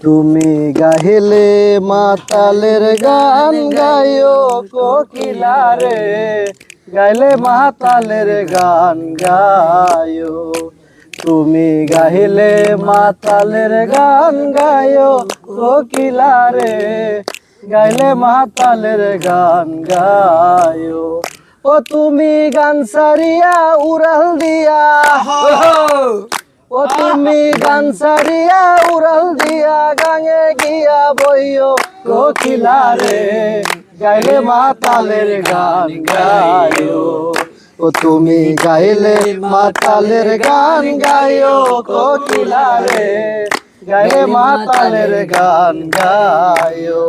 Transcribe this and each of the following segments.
তুমি গাহিলে মাতালের গান গায়ো কোকিলা রে গাইলে মাতালের গান গায়ো তুমি গাহিলে মাতালের গান গায়ো কোকিলা রে গাইলে মাতালের গান গায়ো ও তুমি গান সারিয়া উড়াল দিয়া। ও তুমি গান সারিয়া উড়াল দিয়া, গাঙে গিয়া বইও। কোকিলা রে, গাইলে মাতালের গান গায়ো ও তুমি গাইলে মাতালের গান গায়ো কোকিলা রে, গাইলে মাতালের গান গায়ো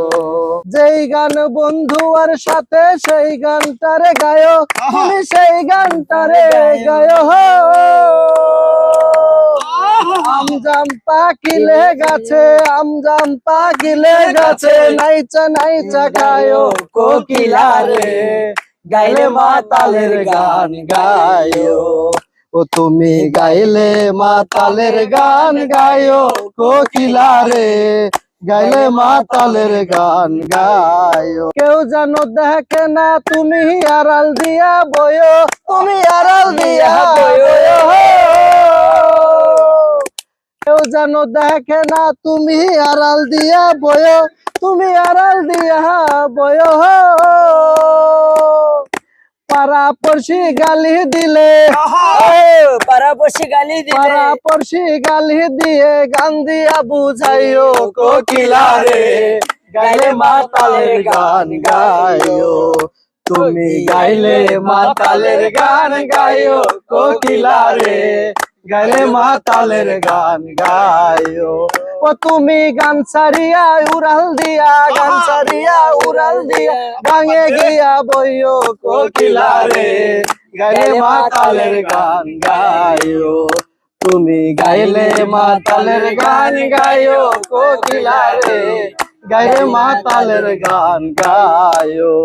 যেই গান বন্ধু আর সাথে, সেই গানটারে গায়ো তুমি সেই গানটারে গায়ো হো আমজাম পাকিলে গাছে, আমজাম পাকিলে গাছে, নাইচা নাইচা গায়ো কোকিলা রে গাইলে মাতালের গান গায়ো। ও তুমি গাইলে মাতালের গান গায়ো কোকিলা রে গাইলে মাতালের গান গায়ো। কেউ জানো দেখে না তুমি আড়াল দিয়া বয়ো। তুমি আড়াল দিয়া বয়ো জানো দেখে না তুমি আড়াল দিয়া বয় তুমি আড়াল দিয়া বয় পাড়া পড়শি গালি দিলে পারাপড়শি গালি দিলে। গালি দিয়ে গান দিয়া বুঝাইও কোকিলা রে গাইলে মাতালের গান গাইও। তুমি গাইলে মাতালের গান গাইও কোকিলা রে গাইলে মাতালের গান গাইও। ও তুমি গান সারিয়া, উড়াল দিয়া, গান সারিয়া, উড়াল দিয়া গাঙে গিয়া বইও কোকিলা রে গাইলে মাতালের গান গাইও। তুমি গাইলে মাতালের গান গাইও কোকিলা রে গাইলে মাতালের গান গাইও।